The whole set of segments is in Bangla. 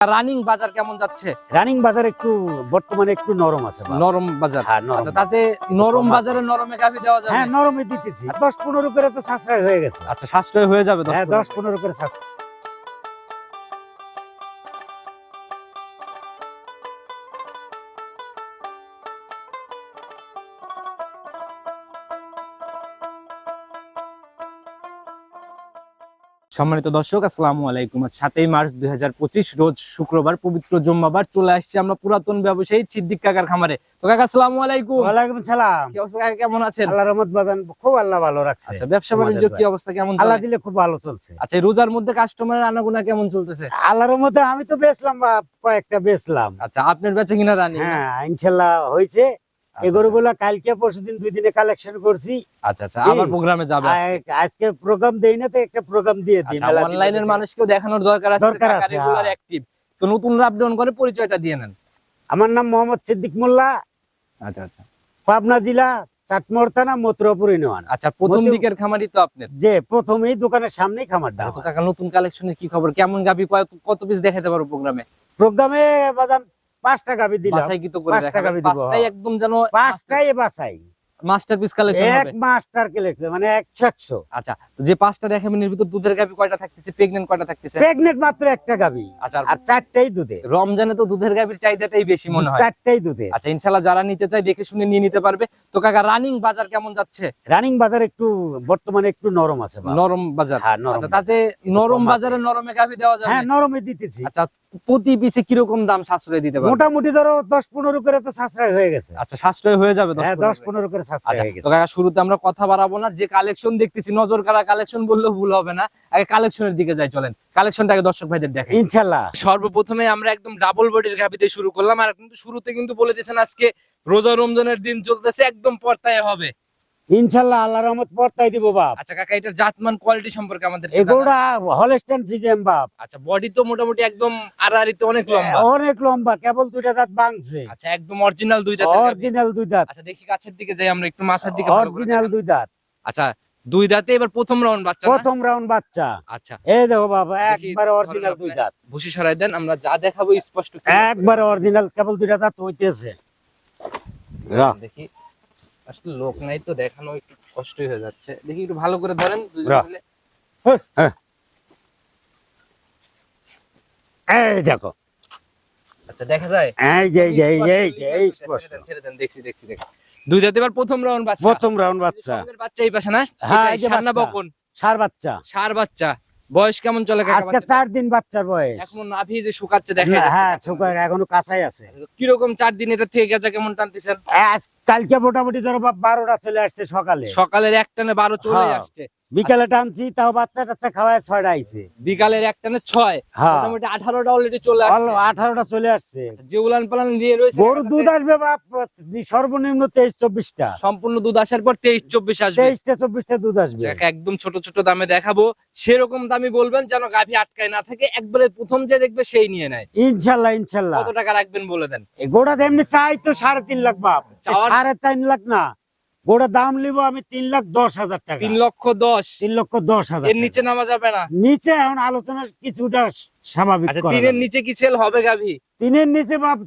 রানিং বাজার কেমন যাচ্ছে? রানিং বাজার একটু বর্তমানে একটু নরম আছে নরম বাজার। হ্যাঁ আচ্ছা তাতে নরম বাজারে নরমে গাভি দেওয়া যাবে? হ্যাঁ নরমে দিতেছি। দশ পনেরো করে তো সাশ্রয় হয়ে গেছে। আচ্ছা সাশ্রয় হয়ে যাবে হ্যাঁ দশ পনেরো করে সাশ্রয়। সম্মানিত দর্শক আসসালামু আলাইকুম। সাতই মার্চ দুই রোজ শুক্রবার পবিত্র জুম্মাবার চলে আসছে আমরা পুরাতন ব্যবসায়ী সিদ্দিক কাকার খামারে। তো কাকা আসসালামু আলাইকুম। ওয়ালাইকুম সালাম। কি অবস্থা কাকা কেমন আছেন? আল্লাহ রহমত বাজান খুব আল্লাহ ভালো রাখছে। আচ্ছা ব্যবসা বাণিজ্য কি অবস্থা কেমন আল্লাহ দিলে খুব ভালো চলছে। আচ্ছা রোজার মধ্যে কাস্টমারের আনাগোনা কেমন চলতেছে? আল্লাহ রহমতে আমি তো বেচলাম বা কয়েকটা বেচলাম। আচ্ছা আপনার বেচে কিনা রানি? হ্যাঁ ইনশাল্লাহ হয়েছে। এই গরুগুলা কালকে পরশু দিন দুই দিনে কালেকশন করছি। আচ্ছা আচ্ছা আবার প্রোগ্রামে যাবে আজকে? প্রোগ্রাম দেই না তো একটা প্রোগ্রাম দিয়ে দিই অনলাইনের মানুষকেও দেখানোর দরকার আছে দরকার আছে, রেগুলার হ্যাঁ। অ্যাক্টিভ তো করে পরিচয়টা দিয়ে নেন। আমার নাম মোহাম্মদ সিদ্দিক মোল্লা। আচ্ছা আচ্ছা। পাবনা জেলা চাটমোহর থানা মথুরাপুর ইউনিয়ন। আচ্ছা প্রথম দিকের খামারই তো আপনার? যে প্রথমেই দোকানের সামনেই খামারটা তো কাকা নতুন কালেকশনের কি খবর? কেমন গাবি? কত কত পিস দেখাতে পারো প্রোগ্রামে প্রোগ্রামে বাজান পাঁচটা গাবি দিলাম। বাছাই পাঁচটা দিব, পাঁচটাই। একদম যেন পাঁচটাই বাসাই মাস্টারপিস কালেকশন এক মাস্টার কালেকশন মানে আচ্ছা তো যে পাঁচটা দেখাবেন এর ভিতর দুধের গাবি কয়টা থাকতেছে? প্রেগন্যান্ট কয়টা থাকতেছে? প্রেগনেন্ট মাত্র একটা গাবি আচ্ছা আর আর চারটাই দুধে রমজানে তো দুধের গাবির চাহিদাটাই বেশি মনে হয়। চারটাই দুধে আচ্ছা ইনশাল্লাহ যারা নিতে চায় দেখে শুনে নিয়ে নিতে পারবে। তো কাকা রানিং বাজার কেমন যাচ্ছে? রানিং বাজার একটু বর্তমানে একটু নরম আছে নরম বাজার। হ্যাঁ নরম আচ্ছা তাতে নরম বাজারে নরমে গাভি দেওয়া যাবে হ্যাঁ নরমে দিতেছি। আচ্ছা প্রতি পিসে কীরকম দাম সাশ্রয় দিতে পারবে? মোটামুটি ধরো দশ পনেরো করে তো সাশ্রয় হয়ে গেছে। আচ্ছা সাশ্রয় হয়ে যাবে দশ হ্যাঁ পনেরো করে। সাশ্রয় আচ্ছা হয়ে গেছে। শুরুতে আমরা কথা বাড়াবো না যে কালেকশন দেখতেছি নজর কারা কালেকশন বললেও ভুল হবে না। আগে কালেকশনের দিকে যাই চলেন। কালেকশনটাকে দর্শক ভাইদের দেখেন ইনশাল্লাহ। সর্বপ্রথমে আমরা একদম ডাবল বডির গাভিতে শুরু করলাম আর কিন্তু শুরুতে কিন্তু বলে দিয়েছেন আজকে রোজা রমজানের দিন চলতেছে একদম পর্তায় হবে। ইনশাল্লাহ আল্লাহ রহমত পর্তাই দিব বাপ। আচ্ছা কাকা এটার জাতমান কোয়ালিটি সম্পর্কে আমাদের এগুলা। হলস্টেন ফিজেম বাপ। আচ্ছা বডি তো মোটামুটি একদম আড়াআড়িতে অনেক লম্বা। অনেক লম্বা কেবল দুইটা দাঁত বাংছে আচ্ছা একদম অরিজিনাল দুই গাভী। অরিজিনাল দুই দাঁত। আচ্ছা দেখি কাছের দিকে যাই আমরা একটু মাথার দিকে অরিজিনাল দুই দাঁত। আচ্ছা দুই দাঁতে এবার প্রথম রাউন্ড বাচ্চা প্রথম রাউন্ড বাচ্চা। আচ্ছা। এই দেখো বাবা একবারে অরিজিনাল দুই দাঁত। ভুসি সরাই দেন আমরা যা দেখাবো স্পষ্ট একবারে অরিজিনাল কেবল দুইটা দাঁত হইতেছে। দেখি। আসলে লোক নাই তো দেখানো একটু কষ্টই হয়ে যাচ্ছে। দেখি একটু ভালো করে ধরেন রাহ। মিলে। এই দেখো। আচ্ছা দেখা যায়। এই যে এই যে এই যে এই ছেড়ে স্পষ্ট। দেন, ছেড়ে দেন, দেখছি দেখছি দেখছি। দুই এবার প্রথম রাউন্ড বাচ্চা। প্রথম রাউন্ড বাচ্চা। বাচ্চা এই পাশে না? হ্যাঁ, এই যে বাচ্চা। বকন। সার বাচ্চা। সার বাচ্চা। বয়স কেমন চলে আজকে চার দিন বাচ্চার বয়স। এখন নাভি যে শুকাচ্ছে দেখা হ্যাঁ শুকায় এখনও কাঁচাই আছে। কীরকম চার দিন এটা থেকে গেছে কেমন টানতেছেন? কালকে মোটামুটি ধরো বারোটা চলে আসছে সকালে। সকালের একটানে বারো চলে হ্যাঁ। আসছে। বিকালে টানছি তাও বাচ্চা টাচ্চা খাওয়ায় ছয়টা আইছে। বিকালের একটানে ছয়? হ্যাঁ। মোটামুটি আঠারোটা অলরেডি চলে আসছে। আঠারোটা চলে আসছে। আচ্ছা, যে উলান পালান নিয়ে রয়েছে গরু দুধ আসবে সর্বনিম্ন তেইশ চব্বিশটা। সম্পূর্ণ দুধ আসার পর তেইশ চব্বিশ আসবে। তেইশটা চব্বিশটা দুধ আসবে। একদম ছোট ছোট দামে দেখাবো। সেরকম দামি বলবেন যেন গাভী আটকায় না থাকে। একবারে প্রথম যে দেখবে সেই নিয়ে নেয়। ইনশাল্লাহ ইনশাল্লাহ। কত টাকা রাখবেন বলে দেন? গোড়া এমনি চাই তো সাড়ে তিন লাখ বাপ। সাড়ে তিন লাখ না। গোড়া দাম নিব আমি তিন লাখ দশ হাজার টাকা। তিন লক্ষ দশ। তিন লক্ষ দশ হাজার এর নিচে নামা যাবে না। নিচে এখন আলোচনা কিছুটা স্বাভাবিক আচ্ছা তিনের নিচে কি সেল হবে গাভী? তিনের নিচে বাপ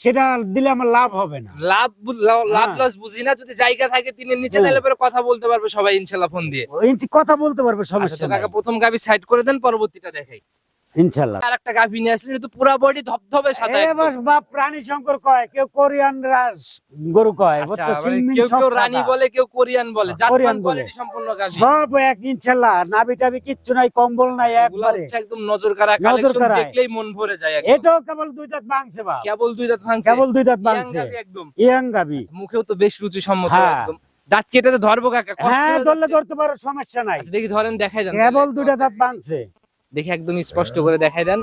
সেটা দিলে আমার লাভ হবে না। লাভ বু- লা- লাভ হ্যাঁ। লস বুঝি না যদি জায়গা থাকে তিনের নিচে হ্যাঁ। তাহলে পরে কথা বলতে পারবে সবাই ইনশাল্লাহ ফোন দিয়ে। কথা বলতে পারবে আচ্ছা সমস্যা তো প্রথম গাভী সাইড করে দেন পরবর্তীটা দেখাই। ইনশাল্লাহ আর একটা গাভী নিয়ে আসলে তো পুরা বডি ধবধবে সাদা এ একদম। প্রাণী শঙ্কর কয়? কেউ কোরিয়ান রাস গরু কয়? আচ্ছা, বুঝছ? সব কেউ রানী বলে কেউ কোরিয়ান বলে। কোরিয়ান বলে। সম্পূর্ণ গাভী। সব এক ইনশাল্লাহ নাবি টাবি কিচ্ছু নাই কম্বল নাই একবারে। একদম নজর কাড়া নজর কালেকশন দেখলেই মন ভরে যায় এটাও কেবল দুই দাঁত ভাঙছে বাপ। কেবল দুই দাঁত ভাঙছে। কেবল দুই দাঁত ভাঙছে। গাভী একদম। ইয়াং গাবি মুখেও তো বেশ রুচি সম্মত হ্যাঁ। একদম। দাঁত কেটে ধরবো কাকা হ্যাঁ ধরলে ধরতে পারো সমস্যা নাই। আচ্ছা, দেখি ধরেন দেখাই কেবল। দুইটা দাঁত ভাঙছে। দেখি একদম স্পষ্ট করে দেখাই দেন।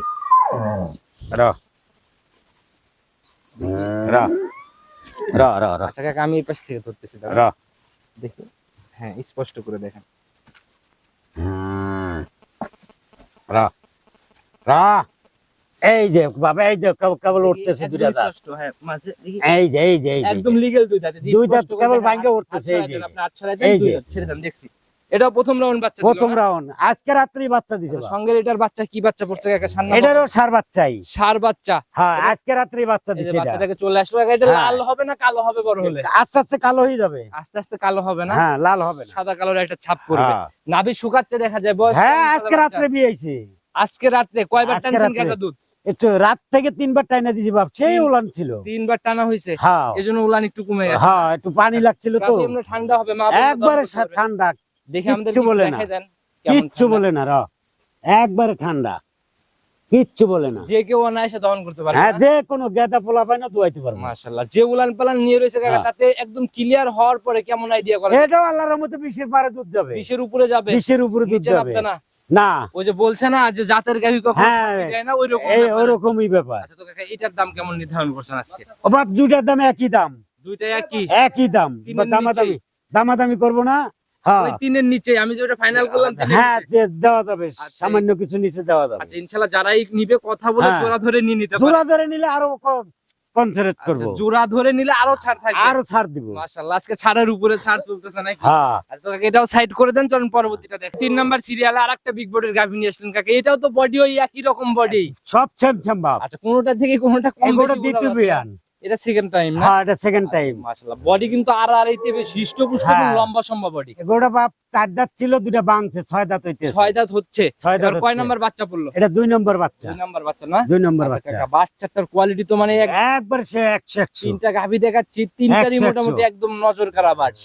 আচ্ছা কাকা আমি এই পাশ থেকে ধরতেছি। দেখি। হ্যাঁ স্পষ্ট করে দেখেন। এই যে বাবা এই যে কেবল- কেবল উঠতেছে দুইটা দাঁত। স্পষ্ট, হ্যাঁ, মাঝে দেখি। এই যে এই যে এই একদম লিগেল দুই দাঁত দুই দাঁত কেবল ভাঙ্গে উঠতেছে, এই যে। আপনি হাত ছড়াই এই যে। ছেড়ে দেন দেখছি। এটা প্রথম রাউন্ড বাচ্চা প্রথম? রাউন্ড আজকে রাত্রি বাচ্চা দিছে আচ্ছা, বাপ। সঙ্গের এটার বাচ্চা কি বাচ্চা পড়ছে? সান্না এটারও সার বাচ্চাই। সার বাচ্চা। হ্যাঁ আজকে রাত্রি বাচ্চা দিছে বাচ্চাটাকে চলে আসলো এটা হ্যাঁ। লাল হবে না কালো হবে বড় হলে? আস্তে আস্তে কালো হয়ে যাবে। আস্তে আস্তে কালো হবে না? হ্যাঁ লাল হবে না। সাদা কালোর একটা ছাপ পড়বে। হ্যাঁ। নাভি শুকাচ্ছে দেখা যায় বয়স হ্যাঁ আজকে রাত্রে বাচ্চা? বিয়ে হয়েছে। আজকে রাত্রে কয়বার আজকে টানছেন কাকা দুধ? একটু রাত থেকে তিনবার টাইনা দিছি বাপ সেই উলান ছিল। তিনবার টানা হয়েছে। হ্যাঁ। এই জন্য উলান একটু কমে গেছে। হ্যাঁ একটু পানি লাগছিল তো। ঠান্ডা হবে মা একবারে। ঠান্ডা। দেখে আমাদের বলে না। দেখাই দেন কেমন কিচ্ছু বলে না র। একবারে ঠান্ডা। কিচ্ছু বলে না। যে কেউ অনায়াসে দহন করতে পারবে হ্যাঁ যে কোনো গেদা পোলা পায় না দুয়াইতে পারব মাশাআল্লাহ যে উলান পালান নিয়ে রয়েছে কাকা হ্যাঁ। তাতে একদম ক্লিয়ার হওয়ার পরে কেমন আইডিয়া করে এটাও আল্লাহর মতো বিশের পারে দুধ যাবে। বিশের উপরে যাবে। বিশের উপরে দুধ যাবে। না। না। ওই যে বলছে না যে জাতের গাভী কখন হ্যাঁ। যায় না ওই রকম ব্যাপার। আচ্ছা তো কাকা এটার দাম কেমন নির্ধারণ করছেন আজকে? ও বাপ দুইটার দাম একই দাম। দুইটা একই? একই দাম। দামাদামি দামাদামি করব না। ওই তিনের নিচে আমি যেটা ফাইনাল করলাম হ্যাঁ দেওয়া যাবে আচ্ছা, সামান্য কিছু নিচে দেওয়া যাবে। আচ্ছা ইনশাআল্লাহ যারাই নিবে কথা বলে হ্যাঁ। জোড়া ধরে নিয়ে নিতে জোড়া ধরে নিলে আরও কনসেন্ট্রেট আচ্ছা, জোড়া ধরে নিলে আরও ছাড় থাকবে। আরও ছাড় দিব। মাশাআল্লাহ আজকে ছাড়ের উপরে ছাড় চলতেছে নাকি? হ্যাঁ। এটাও সাইড করে দেন চলুন পরবর্তীটা দেখ। তিন নাম্বার সিরিয়ালে আর একটা বিগ বডির গাভী নিয়ে আসলেন কাকা। এটাও তো বডি ওই একই রকম বডি সব সেম সেম বাপ আচ্ছা কোনোটা থেকে কোনোটা কম এগুলো বেশি দ্বিতীয় বিয়ান। এটা সেকেন্ড টাইম না? হ্যাঁ এটা সেকেন্ড টাইম মাশাআল্লাহ। বডি কিন্তু আর আর এইতে বেশ হৃষ্টপুষ্ট এবং হ্যাঁ। লম্বা সম্ভব বডি বাপ চার দাঁত ছিল বাংছে ছয় দাঁত হইতেছে। ছয় দাঁত হচ্ছে। ছয় দাঁত এবার কয় নাম্বার বাচ্চা পড়ল? এটা দুই নম্বর বাচ্চা। দুই নাম্বার বাচ্চা না? দুই নম্বর আচ্ছা, বাচ্চা। বাচ্চাটার কোয়ালিটি তো মানে একবার সে একশো একশো। তিনটা গাভী দেখাচ্ছি তিনটারই মোটামুটি একদম নজর কারা বাট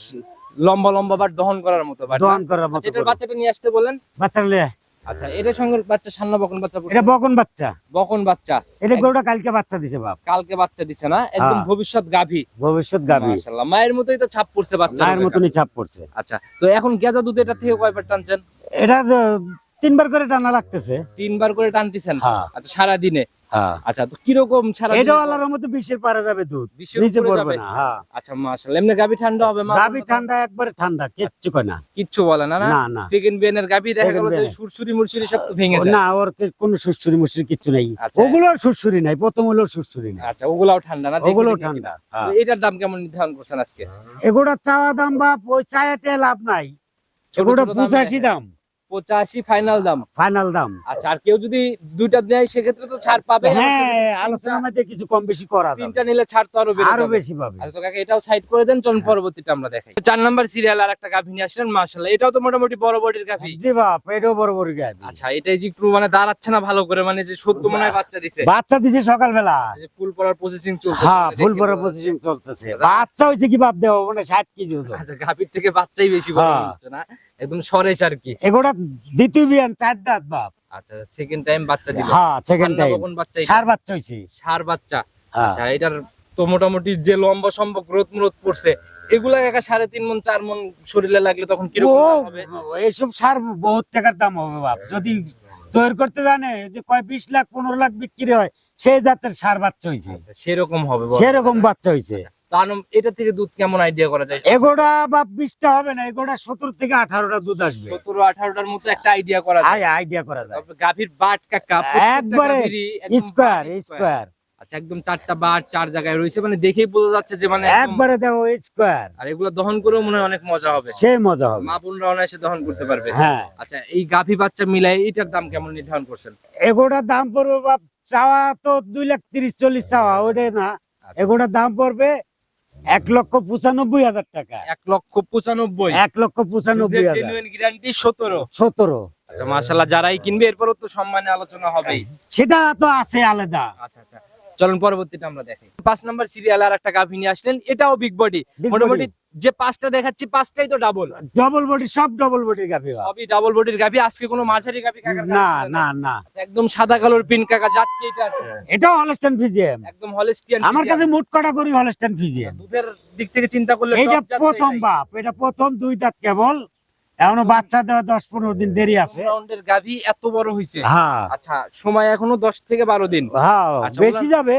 লম্বা লম্বা বাট দহন করার মতো বাট দহন করার মতো এটার বাচ্চাটা নিয়ে আসতে বলেন। বাচ্চা নিলে আচ্ছা এটা সঙ্গে বাচ্চা সান্না বকন বাচ্চা এটা বকন বাচ্চা। বকন বাচ্চা। এটা গরুটা কালকে বাচ্চা দিছে বাপ। কালকে বাচ্চা দিছে না? একদম হ্যাঁ। ভবিষ্যৎ গাভী। ভবিষ্যৎ গাভী। মাশাআল্লাহ। মায়ের মতোই তো ছাপ পড়ছে বাচ্চা মায়ের মতনই ছাপ পড়ছে। আচ্ছা তো এখন গেজা দুধ এটা থেকে কয়বার টানছেন? এটা তিনবার করে টানা লাগতেছে। তিনবার করে টানতেছেন? হ্যাঁ। আচ্ছা সারা দিনে আচ্ছা তো কীরকম? আল্লাহর মতো বিশের পারে যাবে দুধ। নিচে পড়বে না হ্যাঁ। আচ্ছা মাশাআল্লাহ। এমনি গাভী ঠান্ডা হবে মা গাবি ঠান্ডা একবারে ঠান্ডা কিচ্ছু কয় না। কিচ্ছু বলে না না? না সেকেন্ড বিয়ানের গাভী দেখা গেল যে সুরসুরি মুরসুরি সব ভেঙে যায় না ওর কোনো সুসুরি মুসুরি কিচ্ছু নেই। আচ্ছা। ওগুলোর সুসুরি নাই প্রথম হলো সুসুরি নাই। আচ্ছা ওগুলাও ঠান্ডা না? ওগুলো ঠান্ডা। হ্যাঁ। এটার দাম কেমন নির্ধারণ করছেন আজকে? এগুলোর চাওয়া দাম বা চায়াতে লাভ নাই। এগুলো পঁচাশি দাম। পঁচাশি ফাইনাল দাম। ফাইনাল দাম। আচ্ছা আর কেউ যদি দুইটা দেয় সেক্ষেত্রে তো ছাড় পাবে। হ্যাঁ আলোচনার মধ্যে কিছু কম বেশি করা তিনটা নিলে ছাড় তো আরও আরও বেশি পাবে। আচ্ছা তো কাকা এটাও সাইড করে দেন চলুন পরবর্তীটা আমরা দেখাই। চার নাম্বার সিরিয়াল আর একটা গাভী নিয়ে আসলেন মাশাআল্লাহ। এটাও তো মোটামুটি বড় বডির গাভী। জি বাপ এটাও বড় বড় গাবি আচ্ছা এটাই যে একটু মানে দাঁড়াচ্ছে না ভালো করে মানে যে সত্য মনে হয় বাচ্চা দিছে। বাচ্চা দিছে সকালবেলা। ফুল পড়ার প্রসেসিং চলছে। হ্যাঁ ফুল পড়ার প্রসেসিং চলতেছে। বাচ্চা হয়েছে কি বাপ দেওয়া? মানে ষাট কেজি ওজন। আচ্ছা গাভীর থেকে বাচ্চাই বেশি বড় হ্যাঁ। হচ্ছে না? একদম সরেস আর কি। এগুলা দ্বিতীয় বিয়ান চার দাঁত বাপ। আচ্ছা সেকেন্ড টাইম বাচ্চা দিল। হ্যাঁ সেকেন্ড টাইম বাচ্চা সার বাচ্চা হয়েছে ষাঁড় বাচ্চা। হ্যাঁ। আচ্ছা এটার তো মোটামুটি যে লম্বা সম্ভব গ্রোথ পড়ছে এগুলা একা সাড়ে তিন মন চার মন শরীরে লাগলে তখন কীরকম হবে? এইসব সার বহুত টাকার দাম হবে বাপ। যদি তৈরি করতে জানে যে কয় বিশ লাখ পনেরো লাখ বিক্রি হয় সেই জাতের সার বাচ্চা হয়েছে আচ্ছা, সেরকম হবে সেরকম বাচ্চা হয়েছে এটা থেকে দুধ কেমন আইডিয়া করা যায়? এগোটা বা বিশটা হবে না এগোটা সতেরো থেকে আঠারোটা দুধ আসবে। সতেরো আঠারোটার মতো একটা আইডিয়া করা যায়। আইডিয়া করা যায়। গাভীর বাট কাকা একবারে একদম স্কোয়ার স্কোয়ার আচ্ছা একদম চারটা চার জায়গায় রয়েছে মানে দেখেই বোঝা যাচ্ছে যে মানে একবারে দেখো স্কোয়ার আর এগুলো দহন করেও মনে হয় অনেক মজা হবে। সেই মজা হবে। মা বোনরা অনায়াসে দহন করতে পারবে। হ্যাঁ। আচ্ছা এই গাভী বাচ্চা মিলাই এটার দাম কেমন নির্ধারণ করছেন? এগোটার দাম পড়বে চাওয়া তো দুই লাখ তিরিশ চল্লিশ চাওয়া ওইটাই না। আচ্ছা। এগোটার দাম পড়বে এক লক্ষ পঁচানব্বই হাজার টাকা। এক লক্ষ পঁচানব্বই। এক লক্ষ পঁচানব্বই গ্যারান্টি সতেরো। সতেরো। আচ্ছা মার্শাল্লাহ যারাই কিনবে এরপরও তো সম্মানে আলোচনা হবেই। সেটা তো আছে আলাদা। আচ্ছা আচ্ছা। চলুন পরবর্তীটা আমরা দেখি পাঁচ নাম্বার সিরিয়াল আর একটা গাভী নিয়ে আসলেন এটাও বিগ বডি মোটামুটি যে পাঁচটা দেখাচ্ছি পাঁচটাই তো ডাবল ডবল বডি সব ডবল বডির গাভি। সবই ডাবল বডির গাভী আজকে কোনো মাঝারি গাভী না না না। একদম সাদা কালোর পিন কাকা জাত কি এটা এটাও হলস্টাইন ফিজিয়াম একদম হলিস্টিয়ান আমার কাছে মোট কটা করি হলস্টাইন ফিজিয়াম দুধের দিক থেকে চিন্তা করলে তো প্রথম বাপ এটা প্রথম দুই দাঁত কেবল। এখনও বাচ্চা দেওয়া দশ পনেরো দিন দেরি আছে। রাউন্ডের গাভী এত বড় হইছে। হ্যাঁ। আচ্ছা সময় এখনও দশ থেকে বারো দিন। হ্যাঁ আচ্ছা, বেশি যাবে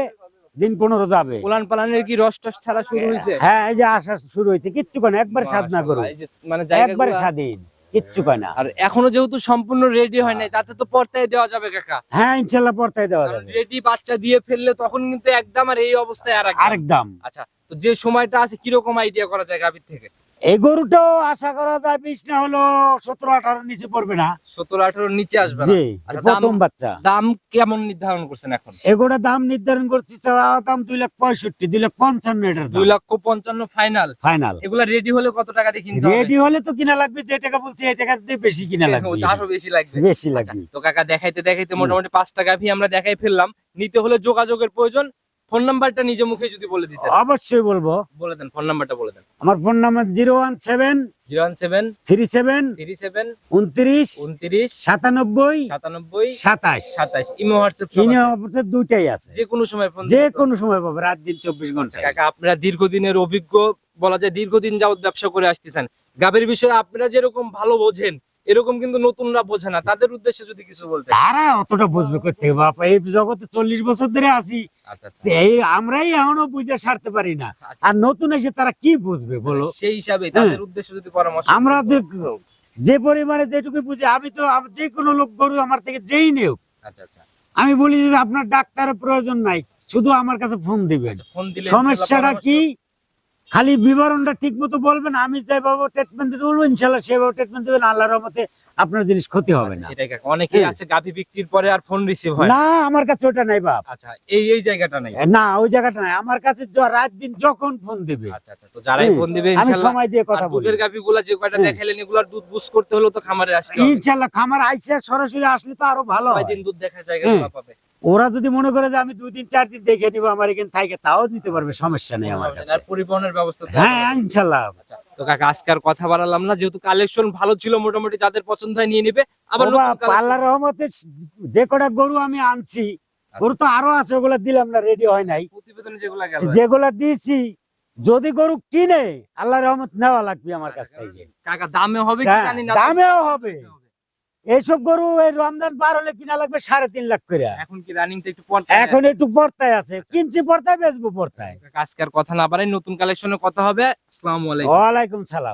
দিন পনেরো যাবে। পালানের কি রস টস ছাড়া শুরু হয়েছে হ্যাঁ এই যে আসা শুরু হয়েছে কিচ্ছু কেন একবার না করো মানে একবারে স্বাধীন কিচ্ছু কয় না। আর এখনও যেহেতু সম্পূর্ণ রেডি হয় নাই তাতে তো পর্তায় দেওয়া যাবে কাকা। হ্যাঁ ইনশাল্লাহ পর্তায় দেওয়া যাবে। রেডি বাচ্চা দিয়ে ফেললে তখন কিন্তু একদম আর এই অবস্থায় আর আরেক দাম আচ্ছা তো যে সময়টা আছে কীরকম আইডিয়া করা যায় গাভীর থেকে? এই গরুটাও আশা করা যায় বিশ না হলো সতেরো আঠারো নিচে পড়বে না। সতেরো নিচে আসবে জি আচ্ছা, প্রথম বাচ্চা। দাম কেমন নির্ধারণ করছেন এখন? এগুলো দাম নির্ধারণ করছি দাম দুই লাখ পঁয়ষট্টি দুই লাখ পঞ্চান্ন এটার দুই লক্ষ পঞ্চান্ন ফাইনাল। ফাইনাল। এগুলা রেডি হলে কত টাকা দিয়ে কিনতে রেডি হলে তো কিনা লাগবে যে টাকা বলছি এই টাকা দিয়ে বেশি কিনা লাগবে। আরও বেশি লাগবে। বেশি আচ্ছা, লাগবে। তো কাকা দেখাইতে দেখাইতে মোটামুটি পাঁচ টাকা গাভি আমরা দেখাই ফেললাম। নিতে হলে যোগাযোগের প্রয়োজন ফোন নাম্বারটা নিজে মুখে যদি বলে দিতেন। অবশ্যই বলব। বলে দেন ফোন নাম্বারটা বলে দেন। আমার phone number zero one seven zero one seven three seven three seven উনত্রিশ উনত্রিশ সাতানব্বই সাতানব্বই সাতাশ। সাতাশ। ইমো হোয়াটসঅ্যাপ ইনি আছে। দুইটাই আছে। যে কোনো সময় ফোন যে কোনো সময় পাবে রাত দিন চব্বিশ ঘণ্টা কাকা আপনারা দীর্ঘদিনের অভিজ্ঞ বলা যায় দীর্ঘদিন যাবত ব্যবসা করে আসতেছেন। গাবের বিষয়ে আপনারা যেরকম ভালো বোঝেন এরকম কিন্তু নতুনরা বোঝে না। তাদের উদ্দেশ্যে যদি কিছু বলতে তারা অতটা বুঝবে করতে বাপা এই জগতে চল্লিশ বছর ধরে আছি। আচ্ছা আচ্ছা। এই আমরাই এখনও বুঝে সারতে পারি না। আচ্ছা। আর নতুন এসে তারা কি বুঝবে বলো? সেই হিসাবে তাদের উদ্দেশ্যে যদি পরামর্শ আমরা যে যে পরিমাণে যেটুকু বুঝি আমি তো যে কোনো লোক গরু আমার থেকে যেই নেও আচ্ছা আচ্ছা। আমি বলি যে আপনার ডাক্তারের প্রয়োজন নাই শুধু আমার কাছে ফোন দিবেন। সমস্যাটা কি? খালি বিবরণটা ঠিক মতো বলবেন আমি যেভাবে ট্রিটমেন্ট দিতে বলব ইনশাল্লাহ সেভাবে ট্রিটমেন্ট দিবেন আল্লাহর রহমতে আপনার জিনিস ক্ষতি হবে আচ্ছা, না। সেটাই কাকা। অনেকেই হ্যাঁ। আছে গাভি বিক্রির পরে আর ফোন রিসিভ হয় না আমার কাছে ওটা নাই বাপ। আচ্ছা এই এই জায়গাটা নাই? না ওই জায়গাটা নাই। আমার কাছে য- রাত দিন যখন ফোন দিবে। আচ্ছা আচ্ছা তো যারাই ফোন দিবে আমি সময় দিয়ে কথা বলি। দুধের যে কয়টা দেখাইলেন এগুলার দুধ বুঝ করতে হলো তো খামারে আসতে হবে। ইনশাল্লাহ খামার আইসা সরাসরি আসলে তো আরও ভালো হয়। কয়দিন দুধ দেখার জায়গা। পাবে। ওরা যদি মনে করে যে আমি দুই দিন চার দিন দেখে নিবো আমার এখানে থাকে তাও নিতে পারবে সমস্যা নেই আমার কাছে। আর পরিবহনের ব্যবস্থা হ্যাঁ। ইনশাল্লাহ। তো কাকা আজকে আর কথা বাড়ালাম না যেহেতু কালেকশন ভালো ছিল মোটামুটি যাদের পছন্দ হয় নিয়ে নেবে। আবার রহমতে যে কটা গরু আমি আনছি গরু তো আরও আছে ওগুলা দিলাম না রেডি হয় নাই। প্রতিবেদনে যেগুলা গেল। যেগুলা দিয়েছি যদি গরু কিনে আল্লাহ রহমত নেওয়া লাগবে আমার কাছ থেকে। কাকা দামে হবে হ্যাঁ, দামেও হবে। এইসব গরু এই রমজান পার হলে কিনা লাগবে সাড়ে তিন লাখ করে এখন কি রানিং তো একটু এখন একটু পর্তায় আছে। কিনছি পর্তায় বেচবো পর্তায় কাজকার কথা না পারে নতুন কালেকশনে কথা হবে। আসসালামু আলাইকুম। ওয়ালাইকুম সালাম।